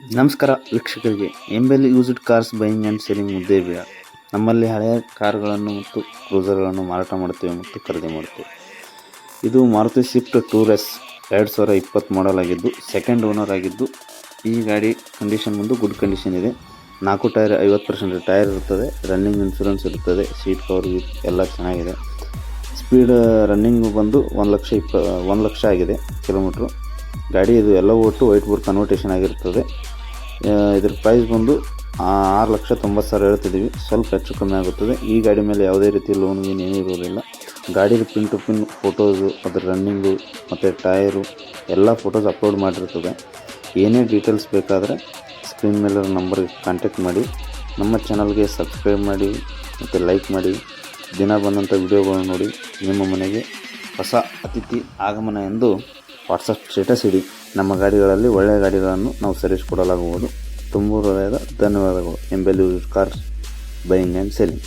ನಮಸ್ಕಾರ ವೀಕ್ಷಕರಿಗೆ. Embel used cars buying and selling ಬೇಡ ನಮ್ಮಲ್ಲಿ ಹಳೆಯ ಕಾರುಗಳನ್ನು ಮತ್ತು ಕ್ರೂಸರ್ಗಳನ್ನು ಮಾರಾಟ ಮಾಡ್ತೇವೆ ಮತ್ತು ಖರೀದಿ ಮಾಡ್ತೇವೆ ಇದು ಮಾರುತಿ ಸ್ವಿಫ್ಟ್ ಎಸ್ ಎರಡು ಸಾವಿರ ಇಪ್ಪತ್ತು ಮಾಡಲ್ ಆಗಿದ್ದು ಸೆಕೆಂಡ್ ಓನರ್ ಆಗಿದ್ದು, ಈ ಗಾಡಿ ಕಂಡೀಷನ್ ಬಂದು ಗುಡ್ ಕಂಡೀಷನ್ ಇದೆ. ನಾಲ್ಕು ಟೈರ್ ಐವತ್ತು ಪರ್ಸೆಂಟ್ ಟೈರ್ ಇರ್ತದೆ ರನ್ನಿಂಗ್ ಇನ್ಶೂರೆನ್ಸ್ ಇರ್ತದೆ ಸೀಟ್ ಕವರ್ ಎಲ್ಲ ಚೆನ್ನಾಗಿದೆ. ಸ್ಪೀಡ್ ರನ್ನಿಂಗ್ ಬಂದು ಒಂದು ಲಕ್ಷ ಇಪ್ಪ, ಒಂದು ಲಕ್ಷ ಆಗಿದೆ ಕಿಲೋಮೀಟ್ರು. ಗಾಡಿ ಇದು ಎಲ್ಲ ಒಟ್ಟು ವೈಟ್ ಬೋರ್ಡ್ ಕನ್ವರ್ಟೇಷನ್ ಆಗಿರ್ತದೆ. ಇದ್ರ ಪ್ರೈಸ್ ಬಂದು ಆರು ಲಕ್ಷ ತೊಂಬತ್ತು ಸಾವಿರ ಹೇಳ್ತಿದ್ದೀವಿ ಸ್ವಲ್ಪ ಹೆಚ್ಚು ಕಮ್ಮಿ ಆಗುತ್ತದೆ. ಈ ಗಾಡಿ ಮೇಲೆ ಯಾವುದೇ ರೀತಿ ಲೋನ್ ಗೀನ್ ಏನೂ ಇರೋದಿಲ್ಲ ಗಾಡಿದು ಪಿನ್ ಟು ಪಿನ್ ಫೋಟೋಸು ಅದ್ರ ರನ್ನಿಂಗು ಮತ್ತು ಟೈರು ಎಲ್ಲ ಫೋಟೋಸ್ ಅಪ್ಲೋಡ್ ಮಾಡಿರ್ತದೆ. ಏನೇ ಡೀಟೇಲ್ಸ್ ಬೇಕಾದರೆ ಸ್ಕ್ರೀನ್ ಮೇಲೆ ನಂಬರ್ಗೆ ಕಾಂಟ್ಯಾಕ್ಟ್ ಮಾಡಿ. ನಮ್ಮ ಚಾನಲ್ಗೆ ಸಬ್ಸ್ಕ್ರೈಬ್ ಮಾಡಿ, ಮತ್ತು ಲೈಕ್ ಮಾಡಿ. ದಿನ ಬಂದಂಥ ವಿಡಿಯೋಗಳನ್ನು ನೋಡಿ. ನಿಮ್ಮ ಮನೆಗೆ ಹೊಸ ಅತಿಥಿ ಆಗಮನ ಎಂದು ವಾಟ್ಸಪ್ ಸ್ಟೇಟಸ್ ಇಡಿ. ನಮ್ಮ ಗಾಡಿಗಳಲ್ಲಿ ಒಳ್ಳೆಯ ಗಾಡಿಗಳನ್ನು ನಾವು ಸರ್ವಿಸ್ ಕೊಡಲಾಗುವುದು ತುಂಬ ಹೃದಯದ ಧನ್ಯವಾದಗಳು. Embel cars, buying and selling.